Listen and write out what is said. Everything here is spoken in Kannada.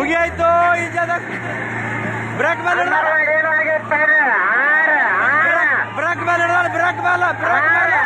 ಮುಗಿಯಾಯ್ತು ಈ ಜಾಗ. ಬ್ರೇಕ್ ಮೇಲೆ ಬ್ರೇಕ್ ಮೇಲೆ ಬ್ರೇಕ್ ಮೇಲೆ ಬ್ರೇಕ್ ಮೇಲೆ